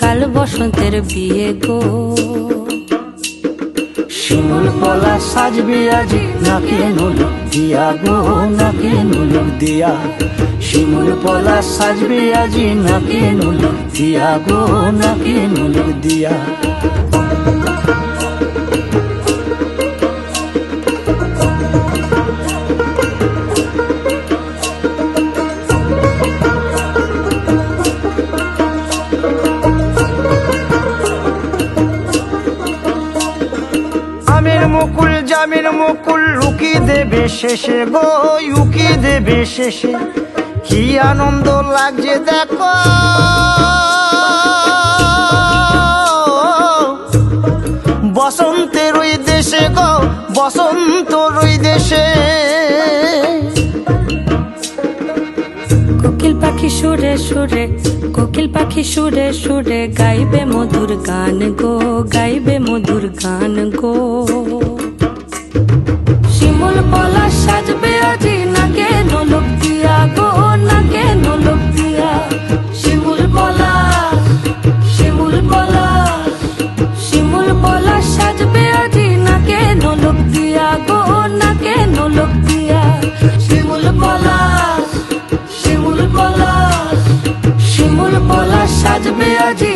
কাল বসন্তের বিয়ে গো। শিমুল কলা সাজবি আজ, নাকি নুলুক দিয়া গো, নাকি নুলুক দিয়া। শিমুল পলা সাজবি আজি, নাকি নুলুক দিয়া গো, নাকি নুলুক দিয়া। মুকুল জামিন মুকুল লুকি দেবে শেষে গো, উকি দেবে শেষে। কি আনন্দ লাগছে দেখো। বসন্তের ওই দেশে গো, বসন্ত ওই দেশে। সুরে কোকিল পাখি সুরে সুরে গাইবে মধুর গান গো গাইবে মধুর গান গো। শিমুল পলাশ